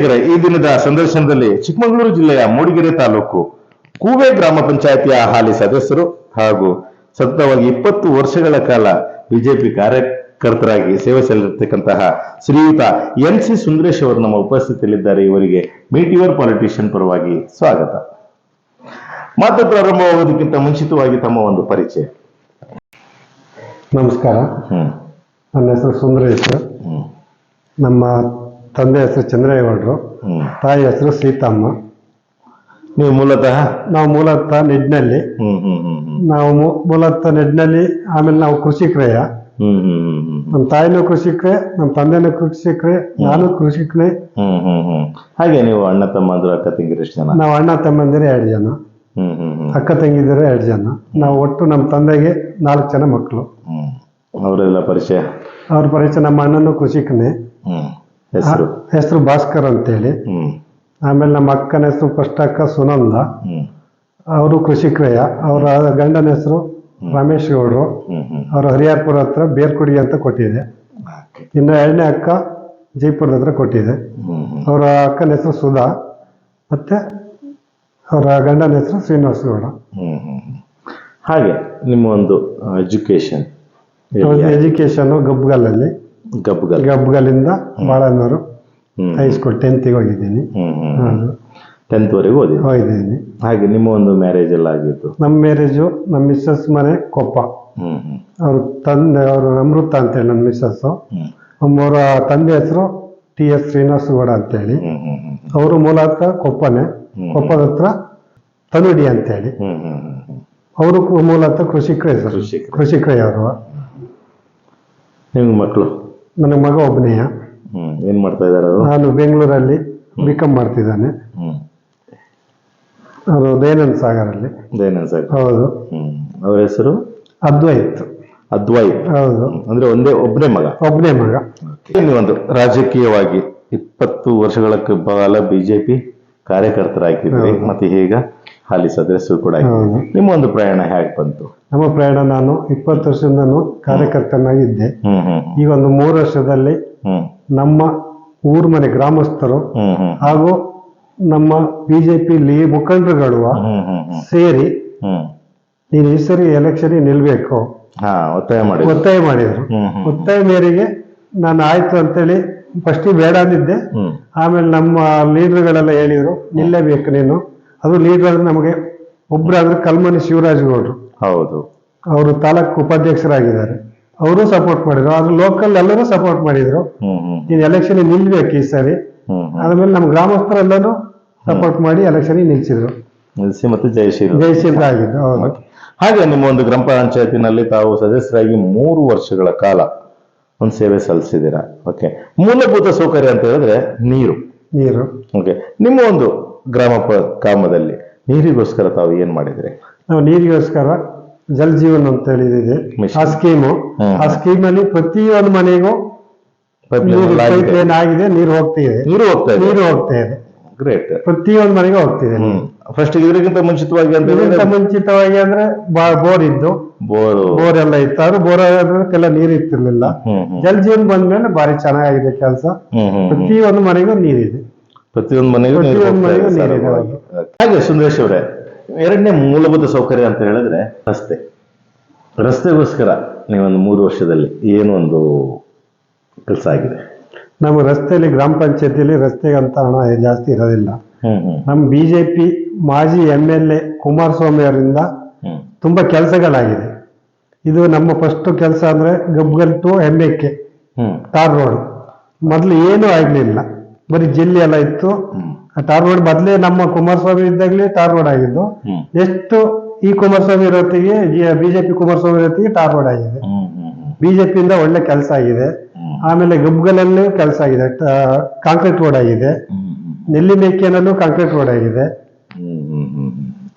ವೀಕ್ಷಕರೇ ಈ ದಿನದ ಸಂದರ್ಶನದಲ್ಲಿ ಚಿಕ್ಕಮಗಳೂರು ಜಿಲ್ಲೆಯ ಮೂಡಿಗೆರೆ ತಾಲೂಕು ಕೂವೆ ಗ್ರಾಮ ಪಂಚಾಯತಿಯ ಹಾಲಿ ಸದಸ್ಯರು ಹಾಗೂ ಸತತವಾಗಿ ಇಪ್ಪತ್ತು ವರ್ಷಗಳ ಕಾಲ ಬಿಜೆಪಿ ಕಾರ್ಯಕರ್ತರಾಗಿ ಸೇವೆ ಸಲ್ಲಿರತಕ್ಕಂತಹ ಶ್ರೀಯುತ ಎನ್ ಸಿ ಸುಂದರೇಶ್ ಅವರು ನಮ್ಮ ಉಪಸ್ಥಿತಿಯಲ್ಲಿದ್ದಾರೆ. ಇವರಿಗೆ ಮೀಟ್ ಯುವರ್ ಪಾಲಿಟಿಷಿಯನ್ ಪರವಾಗಿ ಸ್ವಾಗತ. ಮಾತು ಪ್ರಾರಂಭವಾಗುವುದಕ್ಕಿಂತ ಮುಂಚಿತವಾಗಿ ತಮ್ಮ ಒಂದು ಪರಿಚಯ. ನಮಸ್ಕಾರ. ಹ್ಮ್. ನನ್ನ ಹೆಸರು ಸುಂದರೇಶ್. ನಮ್ಮ ತಂದೆ ಹೆಸರು ಚಂದ್ರೇಗೌಡರು ತಾಯಿ ಹೆಸರು ಸೀತಮ್ಮ. ನೀವು ಮೂಲತಃ? ನಾವು ಮೂಲತಃ ನೆಡ್ನಲ್ಲಿ ನಾವು ಮೂಲತಃ ನೆಡ್ನಲ್ಲಿ ಆಮೇಲೆ ನಾವು ಕೃಷಿ ಹ್ಮ್ ಹ್ಮ್ ಹ್ಮ್ ಹ್ಮ್ ನಮ್ಮ ತಾಯಿನೂ ಕೃಷಿಕರೇ ನಮ್ಮ ತಂದೆನೂ ಕೃಷಿಕರೇ ನಾನು ಕೃಷಿಕನೇ ಹಾಗೆ ನೀವು ಅಣ್ಣ ತಮ್ಮಂದಿರು ಅಕ್ಕ ತಂಗಿರು ಎಷ್ಟು ಜನ? ನಾವು ಅಣ್ಣ ತಮ್ಮಂದಿರು ಎರಡು ಜನ. ಅಕ್ಕ ತಂಗಿದಿರು ಎರಡು ಜನ. ನಾವು ಒಟ್ಟು ನಮ್ಮ ತಂದೆಗೆ ನಾಲ್ಕು ಜನ ಮಕ್ಕಳು. ಅವರೆಲ್ಲ ಪರಿಚಯ? ಅವ್ರ ಪರಿಚಯ ನಮ್ಮ ಅಣ್ಣನೂ ಕೃಷಿಕನೇ ಹೆಸರು? ಹೆಸರು ಭಾಸ್ಕರ್ ಅಂತೇಳಿ. ಆಮೇಲೆ ನಮ್ಮ ಅಕ್ಕನ ಹೆಸರು ಫಸ್ಟ್ ಅಕ್ಕ ಸುನಂದ ಅವರು ಕೃಷಿಕ್ರಯ ಅವರ ಗಂಡನ ಹೆಸರು ರಮೇಶ್ ಗೌಡರು. ಅವರು ಹರಿಯಾರ್ಪುರ ಹತ್ರ ಬೇರ್ಕುಡಿ ಅಂತ ಕೊಟ್ಟಿದೆ. ಇನ್ನು ಎರಡನೇ ಅಕ್ಕ ಜೈಪುರದ ಹತ್ರ ಕೊಟ್ಟಿದೆ. ಅವರ ಅಕ್ಕನ ಹೆಸರು ಸುಧಾ. ಮತ್ತೆ ಅವರ ಗಂಡನ ಹೆಸರು ಶ್ರೀನಿವಾಸ ಗೌಡ. ಹಾಗೆ ನಿಮ್ಮ ಒಂದು ಎಜುಕೇಶನ್ ಎಜುಕೇಶನ್ ಗಬ್ಗಲಲ್ಲಿ ಗಬ್ಗಲ್ ಗಬ್ಗಲಿಂದ ಬಾಳನೂರು ಹ್ಮ್ ಹೈಸ್ಕೂಲ್ ಟೆಂತಿಗೆ ಹೋಗಿದ್ದೀನಿ. ಹ್ಮ್ ಹ್ಮ್ ಹೌದು. ಟೆಂತ್ ವರೆಗೂ ಓದಿ ಹೋಗಿದ್ದೀನಿ. ಹಾಗೆ ನಿಮ್ಮ ಒಂದು ಮ್ಯಾರೇಜ್ ಎಲ್ಲ ಆಗಿತ್ತು ನಮ್ಮ ಮ್ಯಾರೇಜು ನಮ್ಮ ಮಿಸ್ಸಸ್ ಮನೆ ಕೊಪ್ಪ. ಅವ್ರ ತಂದೆ ಅವರು ಅಮೃತ ಅಂತೇಳಿ ನಮ್ಮ ಮಿಸ್ಸಸ್ಸು ಅವರ ತಂದೆ ಹೆಸರು ಟಿ ಎಸ್ ಶ್ರೀನಿವಾಸ ಗೌಡ ಅಂತೇಳಿ ಅವರು ಮೂಲತಃ ಕೊಪ್ಪನೆ. ಕೊಪ್ಪದ ಹತ್ರ ತನುಡಿ ಅಂತೇಳಿ. ಅವರು ಮೂಲತಃ ಕೃಷಿಕರೇ ಸರ್ ಕೃಷಿ ಕೃಷಿಕರೇ ಅವರು. ನಿಮ್ಗೆ ಮಕ್ಕಳು ನನಗೆ ಮಗ ಒಬ್ಬನೇ. ಹ್ಮ್ ಏನ್ ಮಾಡ್ತಾ ಇದಾರೆ ಅವರು? ನಾನು ಬೆಂಗಳೂರಲ್ಲಿ ಬಿ ಕಾಮ್ ಮಾಡ್ತಿದ್ದಾನೆ. ಹ್ಮ್. ಅವರು ದಯಾನಂದ ಸಾಗರಲ್ಲಿ. ದಯಾನಂದ್ ಸಾಗರ್. ಹೌದು. ಅವರ ಅವ್ರ ಹೆಸರು? ಅದ್ವೈತ್. ಅದ್ವೈತ್. ಹೌದು. ಅಂದ್ರೆ ಒಂದೇ ಒಬ್ಬನೇ ಮಗ? ಒಬ್ಬನೇ ಮಗ. ಒಂದು ರಾಜಕೀಯವಾಗಿ ಇಪ್ಪತ್ತು ವರ್ಷಗಳ ಕಾಲ ಬಿಜೆಪಿ ಕಾರ್ಯಕರ್ತರಾಗಿದ್ರಿ ಹೌದು. ಮತ್ತೆ ಈಗ ಹಾಲಿ ಸದಸ್ಯರು ಕೂಡ. ನಿಮ್ಮ ಒಂದು ಪ್ರಯಾಣ ಹೇಗೆ ಬಂತು? ನಮ್ಮ ಪ್ರಯಾಣ ನಾನು ಇಪ್ಪತ್ತು ವರ್ಷದಿಂದನು ಕಾರ್ಯಕರ್ತನಾಗಿದ್ದೆ. ಹ್ಮ್ ಹ್ಮ್ ಈಗ ಒಂದು ಮೂರು ವರ್ಷದಲ್ಲಿ ಹ್ಮ್. ನಮ್ಮ ಊರ್ ಮನೆ ಗ್ರಾಮಸ್ಥರು ಹ್ಮ್ ಹ್ಮ್ ಹಾಗೂ ನಮ್ಮ ಬಿಜೆಪಿ ಲೀ ಮುಖಂಡರುಗಳು ಹ್ಮ್ ಹ್ಮ್ ಹ್ಮ್ ಸೇರಿ ಹ್ಮ್. ನೀನು ಈ ಸರಿ ಎಲೆಕ್ಷನ್ ನಿಲ್ಬೇಕು. ಹಾ ಒತ್ತಾಯ ಮಾಡಿ ಒತ್ತಾಯ ಮಾಡಿದ್ರು. ಹ್ಮ್ ಹ್ಮ್. ಒತ್ತಾಯ ಮೇರೆಗೆ ನಾನು ಆಯ್ತು ಅಂತೇಳಿ ಫಸ್ಟಿಗೆ ಬೇಡ ಅಂದಿದ್ದೆ. ಆಮೇಲೆ ನಮ್ಮ ಲೀಡರ್ಗಳೆಲ್ಲ ಹೇಳಿದ್ರು ನಿಲ್ಲೇಬೇಕು ನೀನು. ಅದು ಲೀಡರ್ ಅಂದ್ರೆ ನಮಗೆ ಒಬ್ರಾದ್ರೆ ಕಲ್ಮನಿ ಶಿವರಾಜ್ ಗೌಡ್ರು. ಹೌದು. ಅವರು ತಾಲೂಕು ಉಪಾಧ್ಯಕ್ಷರಾಗಿದ್ದಾರೆ. ಅವರು ಸಪೋರ್ಟ್ ಮಾಡಿದ್ರು. ಆದ್ರೆ ಲೋಕಲ್ ಎಲ್ಲರೂ ಸಪೋರ್ಟ್ ಮಾಡಿದ್ರು. ನೀನು ಎಲೆಕ್ಷನ್ ನಿಲ್ಬೇಕು ಈ ಸರಿ. ಆದ್ಮೇಲೆ ನಮ್ಮ ಗ್ರಾಮಸ್ಥರೆಲ್ಲರೂ ಸಪೋರ್ಟ್ ಮಾಡಿ ಎಲೆಕ್ಷನ್ ನಿಲ್ಸಿದ್ರು. ನಿಲ್ಸಿ ಮತ್ತು ಜಯಶೀಲ್ ಜಯಶೀಲ್ ಆಗಿದ್ದು ಹೌದು. ಹಾಗೆ ನಿಮ್ಮ ಒಂದು ಗ್ರಾಮ ಪಂಚಾಯತಿನಲ್ಲಿ ತಾವು ಸದಸ್ಯರಾಗಿ ಮೂರು ವರ್ಷಗಳ ಕಾಲ ಒಂದು ಸೇವೆ ಸಲ್ಲಿಸಿದ್ದೀರಾ? ಓಕೆ ಮೂಲಭೂತ ಸೌಕರ್ಯ ಅಂತ ಹೇಳಿದ್ರೆ ನೀರು. ನೀರು. ಓಕೆ ನಿಮ್ಮ ಒಂದು ಗ್ರಾಮ ಪ- ಗ್ರಾಮದಲ್ಲಿ ನೀರಿಗೋಸ್ಕರ ತಾವು ಏನ್ ಮಾಡಿದ್ರಿ? ನಾವು ನೀರಿಗೋಸ್ಕರ ಜಲ್ ಜೀವನ್ ಅಂತ ಹೇಳಿದಿದೆ. ಆ ಸ್ಕೀಮು ಆ ಸ್ಕೀಮ್ ಅಲ್ಲಿ ಪ್ರತಿಯೊಂದು ಮನೆಗೂ Pipeline ನೀರು ಹೋಗ್ತಾ ಇದೆ ಆಗಿದೆ ನೀರು ಹೋಗ್ತಾ ಇದೆ. ನೀರು ಹೋಗ್ತಾ ಇದೆ. ಗ್ರೇಟ್ ಪ್ರತಿಯೊಂದು ಮನೆಗೆ ಹೋಗ್ತಿದೆ ಫಸ್ಟ್ ಇದಕ್ಕಿಂತ ಮುಂಚಿತವಾಗಿ ಅಂತ ಇದಕ್ಕಿಂತ ಹೇಳಿದ್ರೆ ಮುಂಚಿತವಾಗಿ ಅಂದ್ರೆ ಬೋರ್ ಇದ್ದು. ಬೋರ್. ಬೋರ್ ಎಲ್ಲ ಇತ್ತು. ಆದ್ರೆ ಬೋರ್ ಕೆಲ ನೀರು ಹ್ಮ್ ಹ್ಮ್. ಜಲ್ ಜೀವನ್ ಬಂದ್ಮೇಲೆ ಬಾರಿ ಚೆನ್ನಾಗಿದೆ ಕೆಲಸ. ಹ್ಮ್ ಹ್ಮ್ ಹ್ಮ್. ಪ್ರತಿಯೊಂದು ಮನೆಗೂ ನೀರಿದೆ. ಪ್ರತಿಯೊಂದು ಮನೆಗೂ ನೀರು ಪ್ರತಿಯೊಂದು ಹೋಗ್ತಾ ಇದೆ ಮನೆಗೂ ನೀರಿದೆ, ಸರಳವಾಗಿ. ಹಾಗೆ ಸುಂದರೇಶ್ ಅವರೇ ಎರಡನೇ ಮೂಲಭೂತ ಸೌಕರ್ಯ ಅಂತ ಹೇಳಿದ್ರೆ ರಸ್ತೆ. ರಸ್ತೆಗೋಸ್ಕರ ನೀವೊಂದು ಮೂರು ವರ್ಷದಲ್ಲಿ ಏನು ಒಂದು ಕೆಲಸ ಆಗಿದೆ. ನಮ್ಮ ರಸ್ತೆಯಲ್ಲಿ ಗ್ರಾಮ ಪಂಚಾಯತಿಯಲ್ಲಿ ರಸ್ತೆಗೆ ಅಂತ ಹಣ ಜಾಸ್ತಿ ಇರೋದಿಲ್ಲ. ನಮ್ಮ ಬಿಜೆಪಿ ಮಾಜಿ ಎಂ ಎಲ್ ಎ ಕುಮಾರಸ್ವಾಮಿ ಅವರಿಂದ ತುಂಬಾ ಕೆಲಸಗಳಾಗಿದೆ. ಇದು ನಮ್ಮ ಫಸ್ಟ್ ಕೆಲಸ ಅಂದ್ರೆ ಗಬ್ಗಲ್ ಟು ಹೆಮ್ಮೆಕ್ಕೆ ಕೆ ಟಾರ್ ರೋಡ್. ಮೊದಲು ಏನೂ ಆಗ್ಲಿಲ್ಲ. ಬರೀ ಜಲ್ಲಿ ಎಲ್ಲ ಇತ್ತು. ಆ ಟಾರ್ ರೋಡ್ ಮೊದಲೇ ನಮ್ಮ ಕುಮಾರಸ್ವಾಮಿ ಇದ್ದಾಗಲೇ ಟಾರ್ ರೋಡ್ ಆಗಿದ್ದು. ಎಷ್ಟು ಈ ಕುಮಾರಸ್ವಾಮಿ ಇರೋತ್ತಿಗೆ ಬಿಜೆಪಿ ಕುಮಾರಸ್ವಾಮಿ ಇರೋತ್ತಿಗೆ ಟಾರ್ ರೋಡ್ ಆಗಿದೆ. ಬಿಜೆಪಿಯಿಂದ ಒಳ್ಳೆ ಕೆಲಸ ಆಗಿದೆ. ಆಮೇಲೆ ಗುಬ್ಗಲಲ್ಲೂ ಕೆಲಸ ಆಗಿದೆ. ಕಾಂಕ್ರೀಟ್ ರೋಡ್ ಆಗಿದೆ. ನೆಲ್ಲಿ ಮೇಕೆನಲ್ಲೂ ಕಾಂಕ್ರೀಟ್ ರೋಡ್ ಆಗಿದೆ.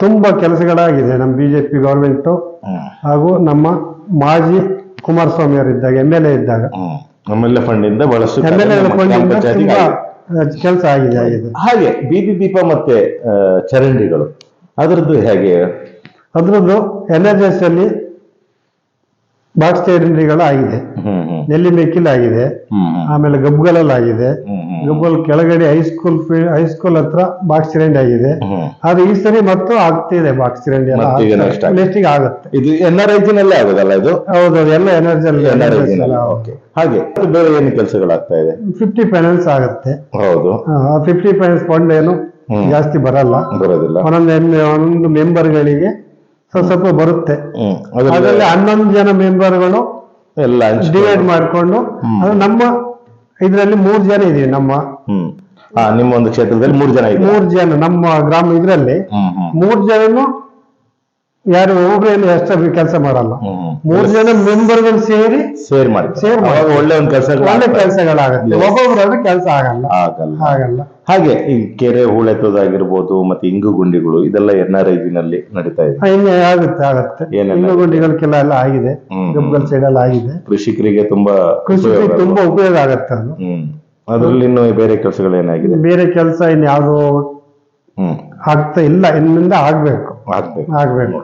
ತುಂಬಾ ಕೆಲಸಗಳಾಗಿದೆ ನಮ್ಮ ಬಿಜೆಪಿ ಗವರ್ಮೆಂಟ್ ಹಾಗೂ ನಮ್ಮ ಮಾಜಿ ಕುಮಾರಸ್ವಾಮಿ ಅವರಿದ್ದಾಗ ಎಂ ಎಲ್ ಎ ಇದ್ದಾಗ. ಫಂಡ್ ಇಂದ ಬಹಳಷ್ಟು ಇದ್ದಾಗ. ಕೆಲಸ ಆಗಿದೆ ಆಗಿದೆ. ಹಾಗೆ ಬೀದಿ ದೀಪ ಮತ್ತೆ ಚರಂಡಿಗಳು. ಅದರದ್ದು ಹೇಗೆ? ಅದ್ರದ್ದು ಎನ್ ಎಸ್ ಎಸ್ ಅಲ್ಲಿ ಬಾಕ್ಸ್ ಆಗಿದೆ ನೆಲ್ಲಿ ಮೆಕ್ಕಿಲ್ ಆಗಿದೆ ಆಮೇಲೆ ಗಬ್ಗಲಲ್ಲಿ ಆಗಿದೆ ಗಬ್ಬಲ್ ಕೆಳಗಡೆ ಹೈಸ್ಕೂಲ್ ಹೈಸ್ಕೂಲ್ ಹತ್ರ ಬಾಕ್ಸ್ ಚರಂಡಿ ಆಗಿದೆ. ಅದು ಈ ಸರಿ ಮತ್ತು ಆಗ್ತಿದೆ ಬಾಕ್ಸ್ ಚರಂಡಿ ನೆಕ್ಸ್ಟ್ ಆಗುತ್ತೆ. ಇದು ಎನ್ ಆರ್ ಐಜಿನಲ್ಲೇ ಆಗೋದಲ್ಲ ಇದು? ಹೌದು ಎಲ್ಲ ಎನರ್ಜಿ ಹಾಗೆ ಬೇರೆ ಏನು ಕೆಲಸಗಳಾಗ್ತಾ ಇದೆ? ಫಿಫ್ಟಿ ಫೈನಾನ್ಸ್ ಆಗುತ್ತೆ. ಹೌದು. ಫಿಫ್ಟಿ ಫೈನಾನ್ಸ್ ಫಂಡ್ ಏನು ಜಾಸ್ತಿ ಬರಲ್ಲ. ಬರೋದಿಲ್ಲ. ಒಂದೊಂದು ಒಂದೊಂದು ಮೆಂಬರ್ಗಳಿಗೆ ಸ್ವಲ್ಪ ಸ್ವಲ್ಪ ಬರುತ್ತೆ ಅದರಲ್ಲಿ ಹನ್ನೊಂದು ಜನ ಮೆಂಬರ್ಗಳು ಎಲ್ಲ ಡಿವೈಡ್ ಮಾಡಿಕೊಂಡು ಅದು ನಮ್ಮ ಇದರಲ್ಲಿ ಮೂರು ಜನ ಇದೀವಿ ನಮ್ಮ ನಿಮ್ಮ ಒಂದು ಕ್ಷೇತ್ರದಲ್ಲಿ ಮೂರು ಜನ ಮೂರು ಜನ ನಮ್ಮ ಗ್ರಾಮ ಇದರಲ್ಲಿ ಮೂರು ಜನನು ಯಾರು ಒಬ್ರೇನು ಎಷ್ಟು ಕೆಲಸ ಮಾಡಲ್ಲ. ಮೂರ್ ಜನ ಮೆಂಬರ್ಗಳು ಸೇರಿ ಸೇರ್ ಮಾಡಿ. ಸೇರ್ ಮಾಡಿ. ಒಳ್ಳೆ ಒಂದು ಕೆಲಸ ಒಳ್ಳೆ ಕೆಲಸಗಳಾಗತ್ತೆ. ಒಬ್ಬೊಬ್ಬರಾದ್ರೆ ಕೆಲಸ ಆಗಲ್ಲ. ಆಗಲ್ಲ. ಆಗಲ್ಲ. ಹಾಗೆ ಈ ಕೆರೆ ಹೂಳೆತ್ತೋದಾಗಿರ್ಬೋದು ಮತ್ತೆ ಇಂಗು ಗುಂಡಿಗಳು ಇದೆಲ್ಲ ಎನ್ ಆರ್ ಐಜಿನಲ್ಲಿ ನಡೀತಾ ಇದೆ. ಇನ್ನು ಆಗುತ್ತೆ ಆಗುತ್ತೆ. ಇಂಗು ಗುಂಡಿಗಳ ಗುಂಡಿಗಳಿಗೆಲ್ಲ ಎಲ್ಲ ಆಗಿದೆ. ಗಬ್ಬಲ್ ಸೈಡ್ ಎಲ್ಲ ಆಗಿದೆ. ಕೃಷಿಕರಿಗೆ ತುಂಬಾ ಕೃಷಿಗೆ ತುಂಬಾ ಉಪಯೋಗ ಆಗತ್ತೆ ಅದು. ಅದ್ರಲ್ಲಿ ಇನ್ನು ಬೇರೆ ಕೆಲಸಗಳು ಏನಾಗಿದೆ? ಬೇರೆ ಕೆಲಸ ಇನ್ನು ಯಾವ್ದು ಹ್ಮ್. ಆಗ್ತಾ ಇಲ್ಲ. ಇನ್ನಿಂದ ಆಗ್ಬೇಕು. ಆಗ್ಬೇಕು. ಆಗ್ಬೇಕು.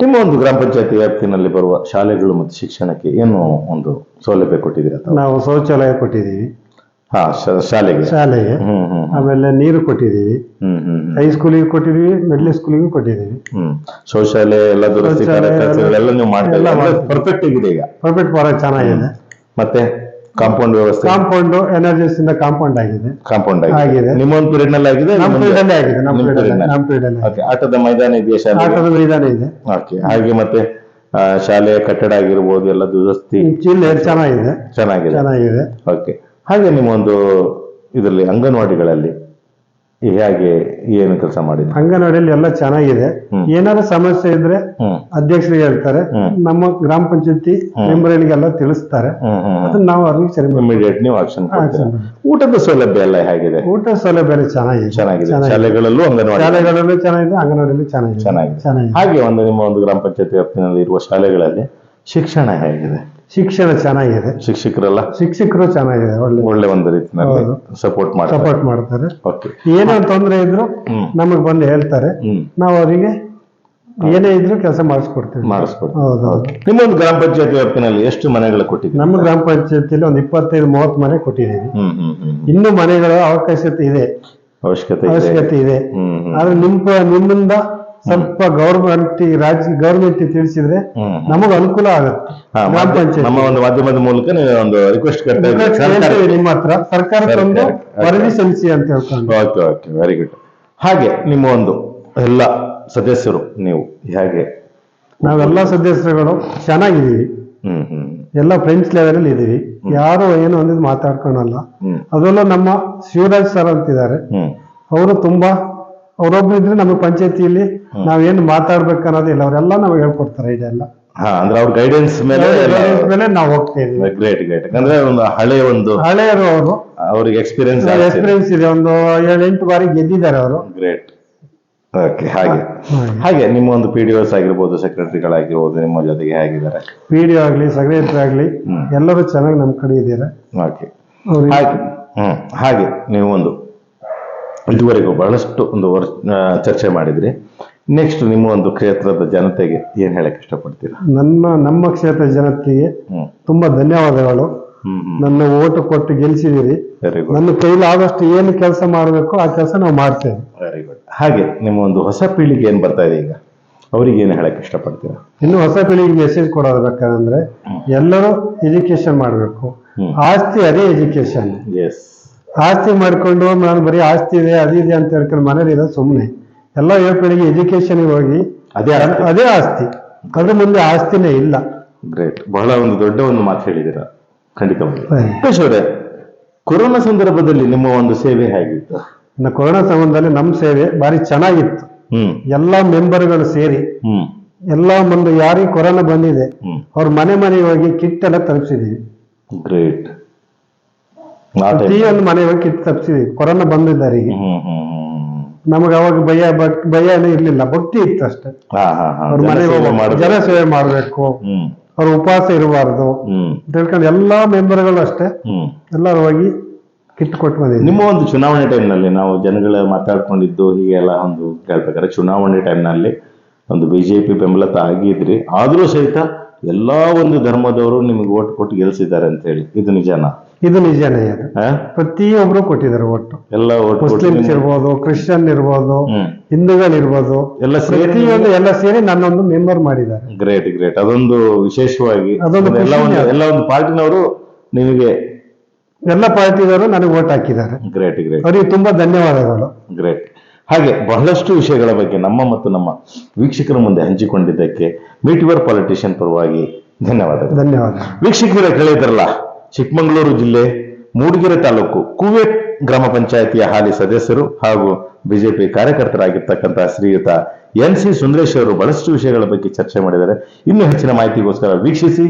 ನಿಮ್ಮ ಒಂದು ಗ್ರಾಮ ಪಂಚಾಯತಿ ವ್ಯಾಪ್ತಿನಲ್ಲಿ ಬರುವ ಶಾಲೆಗಳು ಮತ್ತು ಶಿಕ್ಷಣಕ್ಕೆ ಏನು ಒಂದು ಸೌಲಭ್ಯ ಕೊಟ್ಟಿದ್ದೀರಾ ತಾವು? ನಾವು ಶೌಚಾಲಯ ಕೊಟ್ಟಿದ್ದೀವಿ. ಹಾ ಶ- ಶಾಲೆಗೆ? ಶಾಲೆಗೆ. ಹ್ಮ್ ಹ್ಮ್ ಆಮೇಲೆ ನೀರು ಕೊಟ್ಟಿದ್ದೀವಿ. ಹ್ಮ್ ಹ್ಮ್ ಹ್ಮ್. ಹೈಸ್ಕೂಲಿಗೆ ಕೊಟ್ಟಿದ್ದೀವಿ ಮಿಡ್ಲ್ ಸ್ಕೂಲಿಗೂ ಕೊಟ್ಟಿದ್ದೀವಿ. ಹ್ಮ್. ಶೌಚಾಲಯ ಎಲ್ಲ ದುರಸ್ತಿ ಶೌಚಾಲಯ ಎಲ್ಲ- ನೀವು ಮಾಡ್ತಾ ಎಲ್ಲ. ಪರ್ಫೆಕ್ಟ್ ಆಗಿದೆ ಈಗ. ಪರ್ಫೆಕ್ಟ್ ಪರ ಚೆನ್ನಾಗಿದೆ. ಮತ್ತೆ? ಕಾಂಪೌಂಡ್ ವ್ಯವಸ್ಥೆ. ಕಾಂಪೌಂಡ್ ಎನರ್ಜಿಸ್ ಇಂದ ಕಾಂಪೌಂಡ್ ಆಗಿದೆ. ಕಾಂಪೌಂಡ್ ಆಗಿದೆ. ನಿಮ್ಮ ಒಂದು ಪೀರಿಯಡ್ನಲ್ಲಿ ಆಗಿದೆ ನಮ್ಮ ಪೀರಿಯಡ್ ಆಗಿದೆ ನಮ್ಮ ಪೀರಿಯಡ್. ನಮ್ಮ ಪೀರಿಯಡ್ Okay, ಆಟದ ಮೈದಾನ ಇದೆ ಶಾಲೆ ಆಟದ ಮೈದಾನ ಇದೆ. ಓಕೆ ಹಾಗೆ ಮತ್ತೆ ಶಾಲೆಯ ಕಟ್ಟಡ ಆಗಿರ್ಬೋದು ಎಲ್ಲ ದುರಸ್ತಿ. ಜಿಲ್ಲೆ ಚೆನ್ನಾಗಿದೆ. ಚೆನ್ನಾಗಿದೆ. ಚೆನ್ನಾಗಿದೆ. ಓಕೆ ಹಾಗೆ ನಿಮ್ಮ ಒಂದು ಇದರಲ್ಲಿ ಅಂಗನವಾಡಿಗಳಲ್ಲಿ. ಹೇಗೆ ಏನು ಕೆಲಸ ಮಾಡಿದ್ರು? ಅಂಗನವಾಡಿಯಲ್ಲಿ ಎಲ್ಲ ಚೆನ್ನಾಗಿದೆ. ಏನಾದ್ರು ಸಮಸ್ಯೆ ಇದ್ರೆ ಅಧ್ಯಕ್ಷರು ಅಧ್ಯಕ್ಷರಿಗೆ ಹೇಳ್ತಾರೆ ನಮ್ಮ ಗ್ರಾಮ ಪಂಚಾಯತಿ ಮೆಂಬರ್ಗಳಿಗೆಲ್ಲ ತಿಳಿಸ್ತಾರೆ. ಅದನ್ನ ನಾವು ಅವ್ರಿಗೆ ಸರಿ. ಇಮಿಡಿಯೇಟ್ ನೀವು ಆಕ್ಷನ್ ಊಟದ ಸೌಲಭ್ಯ ಎಲ್ಲ ಹೇಗಿದೆ? ಊಟದ ಸೌಲಭ್ಯ ಚೆನ್ನಾಗಿದೆ. ಚೆನ್ನಾಗಿದೆ. ಶಾಲೆಗಳಲ್ಲೂ ಅಂಗನವಾಡಿ. ಶಾಲೆಗಳಲ್ಲೂ ಚೆನ್ನಾಗಿದೆ ಅಂಗನವಾಡಿಯಲ್ಲಿ ಚೆನ್ನಾಗಿದೆ. ಚೆನ್ನಾಗಿದೆ. ಹಾಗೆ ಒಂದು ನಿಮ್ಮ ಒಂದು ಗ್ರಾಮ ಪಂಚಾಯತಿ ವ್ಯಾಪ್ತಿನಲ್ಲಿ ಇರುವ ಶಾಲೆಗಳಲ್ಲಿ ಶಿಕ್ಷಣ ಹೇಗಿದೆ? ಶಿಕ್ಷಣ ಚೆನ್ನಾಗಿದೆ. ಶಿಕ್ಷಕರೆಲ್ಲ ಶಿಕ್ಷಕರು ಚೆನ್ನಾಗಿದೆ ಒಳ್ಳೆ ಒಳ್ಳೆ ಒಂದು ರೀತಿಯಲ್ಲಿ ಹೌದು. ಸಪೋರ್ಟ್ ಮಾಡ್ತಾರೆ. ಸಪೋರ್ಟ್ ಮಾಡ್ತಾರೆ. ಓಕೆ ಏನೋ ತೊಂದರೆ ಇದ್ರು ನಮಗ್ ಬಂದು ಹೇಳ್ತಾರೆ. ಹ್ಮ್. ನಾವು ಅವರಿಗೆ ಏನೇ ಇದ್ರು ಕೆಲಸ ಮಾಡಿಸ್ಕೊಡ್ತೀವಿ. ಮಾಡಿಸ್ಕೊಡ್ತೀವಿ. ಹೌದು ಹೌದು. ನಿಮ್ಮ ಒಂದು ಗ್ರಾಮ ಪಂಚಾಯತಿ ವ್ಯಾಪ್ತಿನಲ್ಲಿ ಎಷ್ಟು ಮನೆಗಳು ಕೊಟ್ಟಿದ್ದೀರಿ? ನಮ್ಮ ಗ್ರಾಮ ಪಂಚಾಯತಿಯಲ್ಲಿ ಒಂದು ಇಪ್ಪತ್ತೈದು ಮೂವತ್ತು ಮನೆ ಕೊಟ್ಟಿದ್ದೀವಿ. ಹ್ಮ್ ಹ್ಮ್ ಹ್ಮ್ ಇನ್ನೂ ಮನೆಗಳ ಅವಕಾಶತೆ ಇದೆ. ಅವಶ್ಯಕತೆ ಇದೆ. ಅವಶ್ಯಕತೆ ಇದೆ. ಹ್ಮ್ ಹ್ಮ್ ಆದ್ರೆ ನಿಮ್ಮ ನಿಮ್ಮಿಂದ ಸ್ವಲ್ಪ ಗೌರ್ಮೆಂಟ್ ರಾಜ್ಯ ಗೌರ್ಮೆಂಟ್ ತಿಳಿಸಿದ್ರೆ. ನಮಗೆ ಅನುಕೂಲ ಆಗುತ್ತೆ. ಗ್ರಾಮ ಪಂಚಾಯತ್. ನಮ್ಮ ಒಂದು ಮಾಧ್ಯಮದ ಮೂಲಕ ನೀವು ಒಂದು ರಿಕ್ವೆಸ್ಟ್ ಇದ್ದೀರಿ. ಸರ್ಕಾರ ನಿಮ್ಮ ಹತ್ರ ಸರ್ಕಾರಕ್ಕೊಂದು. ವರದಿ ಸಲ್ಲಿಸಿ ಅಂತ ಹೇಳ್ಕೊಂಡು. Okay okay. ವೆರಿ ಗುಡ್ ಹಾಗೆ ನಿಮ್ಮ ಒಂದು ಎಲ್ಲ ಸದಸ್ಯರು ನೀವು ಹೇಗೆ? ನಾವೆಲ್ಲ ಸದಸ್ಯರುಗಳು ಚೆನ್ನಾಗಿದ್ದೀವಿ. ಹ್ಮ್ ಹ್ಮ್. ಎಲ್ಲ ಫ್ರೆಂಡ್ಸ್ ಲೆವೆಲ್ ಅಲ್ಲಿ ಇದೀವಿ ಯಾರು ಏನು ಅಂದಿದ್ ಮಾತಾಡ್ಕೊಳಲ್ಲ. ಹ್ಮ್. ಅದರಲ್ಲೂ ನಮ್ಮ ಶಿವರಾಜ್ ಸರ್ ಅಂತಿದ್ದಾರೆ. ಹ್ಮ್. ಅವರು ತುಂಬಾ ಅವರೊಬ್ರು ಇದ್ರೆ ನಮ್ಮ ಪಂಚಾಯತಿಯಲ್ಲಿ ನಾವೇನು ಮಾತಾಡ್ಬೇಕು ಅನ್ನೋದಿಲ್ಲ ಅವರೆಲ್ಲ ನಮಗೆ ಹೇಳ್ಕೊಡ್ತಾರೆ ಇದೆಲ್ಲ ಹಾ ಅಂದ್ರೆ ಅವ್ರ ಗೈಡೆನ್ಸ್ ಮೇಲೆ ಮೇಲೆ ನಾವು ಹೋಗ್ತಾ ಇದೀವಿ ಗ್ರೇಟ್ ಗ್ರೇಟ್ ಅಂದ್ರೆ ಒಂದು ಹಳೆ ಒಂದು ಹಳೆಯರು ಅವರು. ಅವ್ರಿಗೆ ಎಕ್ಸ್ಪೀರಿಯನ್ಸ್ ಎಕ್ಸ್ಪೀರಿಯನ್ಸ್ ಇದೆ. ಒಂದು ಏಳೆಂಟು ಬಾರಿ ಗೆದ್ದಿದ್ದಾರೆ ಅವರು. ಗ್ರೇಟ್ ಓಕೆ ಹಾಗೆ. ಹಾಗೆ. ನಿಮ್ಮ ಒಂದು ಪಿ ಡಿ ಓಸ್ ಆಗಿರ್ಬೋದು ಸೆಕ್ರೆಟರಿಗಳಾಗಿರ್ಬೋದು ನಿಮ್ಮ ಜೊತೆಗೆ ಹೇಗಿದ್ದಾರೆ? ಪಿ ಡಿ ಆಗ್ಲಿ ಸೆಕ್ರೆಟರಿ ಆಗ್ಲಿ ಎಲ್ಲರೂ ಚೆನ್ನಾಗಿ ನಮ್ಮ ಕಡೆ ಇದ್ದೀರಾ? ಓಕೆ ಹಾಗೆ ಹ್ಮ್ ಹಾಗೆ ನೀವು ಒಂದು ಇದುವರೆಗೂ ಬಹಳಷ್ಟು ಒಂದು ವರ್ಷ ಚರ್ಚೆ ಮಾಡಿದ್ರಿ. ನೆಕ್ಸ್ಟ್ ನಿಮ್ಮ ಒಂದು ಕ್ಷೇತ್ರದ ಜನತೆಗೆ ಏನ್ ಹೇಳಕ್ ಇಷ್ಟಪಡ್ತೀರಾ? ನನ್ನ ನಮ್ಮ ಕ್ಷೇತ್ರ ಜನತೆಗೆ ತುಂಬಾ ಧನ್ಯವಾದಗಳು. ನನ್ನ ಓಟು ಕೊಟ್ಟು ಗೆಲ್ಸಿದಿರಿ. ನನ್ನ ಕೈಲಿ ಕೈಲಾದಷ್ಟು ಏನು ಕೆಲಸ ಮಾಡಬೇಕು ಆ ಕೆಲಸ ನಾವು ಮಾಡ್ತೇವೆ. ವೆರಿ ಗುಡ್ ಹಾಗೆ ನಿಮ್ಮ ಒಂದು ಹೊಸ ಪೀಳಿಗೆ ಏನ್ ಬರ್ತಾ ಇದೆ ಈಗ? ಅವರಿಗೆ ಏನು ಹೇಳಕ್ ಇಷ್ಟಪಡ್ತೀರಾ? ಇನ್ನು ಹೊಸ ಪೀಳಿಗೆ ಮೆಸೇಜ್ ಕೊಡೋದ್ರೆ ಎಲ್ಲರೂ ಎಜುಕೇಶನ್ ಮಾಡಬೇಕು. ಆಸ್ತಿ ಅದೇ ಎಜುಕೇಶನ್ ಎಸ್ ಆಸ್ತಿ ಮಾಡಿಕೊಂಡು ನಾನು ಬರೀ ಆಸ್ತಿ ಇದೆ ಅದು ಇದೆ ಅಂತ ಹೇಳ್ಕೊಂಡು ಮನೇಲಿ ಇರೋದು ಸುಮ್ಮನೆ ಎಲ್ಲ ಯುವಕರಿಗೆ ಎಜುಕೇಶನ್ಗೆ ಎಜುಕೇಶನ್ ಹೋಗಿ ಅದೇ ಅದೇ ಆಸ್ತಿ. ಅದ್ರ ಮುಂದೆ ಆಸ್ತಿನೇ ಇಲ್ಲ. ಗ್ರೇಟ್ ಬಹಳ ಒಂದು ದೊಡ್ಡ ಒಂದು ಮಾತು ಹೇಳಿದ್ದೀರಾ? ಖಂಡಿತವಾಗಿ. ಅವರೇ ಕೊರೋನಾ ಸಂದರ್ಭದಲ್ಲಿ ನಿಮ್ಮ ಒಂದು ಸೇವೆ ಹೇಗಿತ್ತು? ಇನ್ನು ಕೊರೋನಾ ಸಂಬಂಧದಲ್ಲಿ ನಮ್ಮ ಸೇವೆ ಭಾರಿ ಚೆನ್ನಾಗಿತ್ತು. ಎಲ್ಲ ಮೆಂಬರ್ಗಳು ಸೇರಿ. ಎಲ್ಲ ಮುಂದೆ ಯಾರಿಗೆ ಕೊರೋನಾ ಬಂದಿದೆ ಅವ್ರ ಮನೆ ಮನೆಗೆ ಹೋಗಿ ಕಿಟ್ ಎಲ್ಲ ತಲುಪಿಸಿದೀವಿ. ಗ್ರೇಟ್ ಪ್ರತಿಯೊಂದು ಮನೆಗೆ ಹೋಗಿ ಕಿಟ್ ತಲುಪಿಸಿದೀವಿ ಕೊರೋನಾ ಬಂದಿದ್ದಾರೆ ಈಗ ಹ್ಮ್ ಹ್ಮ್ ನಮಗೆ ಅವಾಗ ಭಯ ಭಯ ಇರ್ಲಿಲ್ಲ. ಭಕ್ತಿ ಇತ್ತು ಅಷ್ಟೇ. ಅವ್ರ ಮನೆಗೆ ಜನ ಸೇವೆ ಮಾಡ್ಬೇಕು. ಹ್ಮ್. ಅವ್ರ ಉಪವಾಸ ಇರಬಾರ್ದು. ಹ್ಮ್. ಅಂತ ಹೇಳ್ಕೊಂಡು ಎಲ್ಲಾ ಮೆಂಬರ್ಗಳು ಅಷ್ಟೇ ಹ್ಮ್. ಎಲ್ಲರೂ ಹೋಗಿ ಕಿಟ್ ಕೊಟ್ಟು ಬಂದಿದ್ವಿ. ನಿಮ್ಮ ಒಂದು ಚುನಾವಣೆ ಟೈಮ್ನಲ್ಲಿ ನಾವು ಜನಗಳ ಮಾತಾಡ್ಕೊಂಡಿದ್ದು ಹೀಗೆಲ್ಲ ಒಂದು ಕೇಳ್ಬೇಕಾದ್ರೆ ಚುನಾವಣೆ ಟೈಮ್ನಲ್ಲಿ ಒಂದು ಬಿಜೆಪಿ ಬೆಂಬಲತ ಆಗಿದ್ರಿ ಆದ್ರೂ ಸಹಿತ ಎಲ್ಲಾ ಒಂದು ಧರ್ಮದವರು ನಿಮಗೆ ಓಟ್ ಕೊಟ್ಟು ಗೆಲ್ಸಿದ್ದಾರೆ ಅಂತ ಹೇಳಿ. ಇದು ನಿಜಾನ? ಇದು ನಿಜನೇ ಅದು. ಆ? ಪ್ರತಿಯೊಬ್ರು ಕೊಟ್ಟಿದ್ದಾರೆ ಒಟ್ಟು ಎಲ್ಲ ಓಟ್ ಕೊಟ್ಟು ಮುಸ್ಲಿಮ್ಸ್ ನಿಮ್ಗೆ- ಇರ್ಬೋದು ಕ್ರಿಶ್ಚಿಯನ್ ಇರ್ಬೋದು ಹ್ಮ್. ಹಿಂದೂಗಳಿರ್ಬೋದು ಎಲ್ಲ ಸೇರಿ ಪ್ರತಿಯೊಂದು ಎಲ್ಲ ಸೇರಿ ನನ್ನೊಂದು ಮೆಂಬರ್ ಮಾಡಿದ್ದಾರೆ. ಗ್ರೇಟ್ ಗ್ರೇಟ್ ಅದೊಂದು ವಿಶೇಷವಾಗಿ ಅದೊಂದು ಎಲ್ಲ ಒಂದು. ಎಲ್ಲ ಒಂದು ಪಾರ್ಟಿನವರು ನಿಮಗೆ ಎಲ್ಲ ಪಾರ್ಟಿದವರು ನನಗೆ ಓಟ್ ಹಾಕಿದ್ದಾರೆ. ಗ್ರೇಟ್ ಗ್ರೇಟ್ ಅವರಿಗೆ ತುಂಬಾ ಧನ್ಯವಾದಗಳು. ಗ್ರೇಟ್ ಹಾಗೆ ಬಹಳಷ್ಟು ವಿಷಯಗಳ ಬಗ್ಗೆ ನಮ್ಮ ಮತ್ತು ನಮ್ಮ ವೀಕ್ಷಕರ ಮುಂದೆ ಹಂಚಿಕೊಂಡಿದ್ದಕ್ಕೆ ಮೀಟಿವರ್ ಪಾಲಿಟಿಷಿಯನ್ ಪರವಾಗಿ ಧನ್ಯವಾದ ಧನ್ಯವಾದ. ವೀಕ್ಷಕರ ಕೇಳಿದ್ರಲ್ಲ ಚಿಕ್ಕಮಗಳೂರು ಜಿಲ್ಲೆ ಮೂಡಿಗೆರೆ ತಾಲೂಕು ಕುವೆ ಗ್ರಾಮ ಪಂಚಾಯತಿಯ ಹಾಲಿ ಸದಸ್ಯರು ಹಾಗೂ ಬಿಜೆಪಿ ಕಾರ್ಯಕರ್ತರಾಗಿರ್ತಕ್ಕಂತಹ ಶ್ರೀಯುತ ಎನ್ ಸಿ ಸುಂದರೇಶ್ ಅವರು ಬಹಳಷ್ಟು ವಿಷಯಗಳ ಬಗ್ಗೆ ಚರ್ಚೆ ಮಾಡಿದ್ದಾರೆ. ಇನ್ನು ಹೆಚ್ಚಿನ ಮಾಹಿತಿಗೋಸ್ಕರ ವೀಕ್ಷಿಸಿ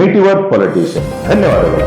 ಮೀಟಿವರ್ ಪಾಲಿಟಿಷಿಯನ್ ಧನ್ಯವಾದಗಳು.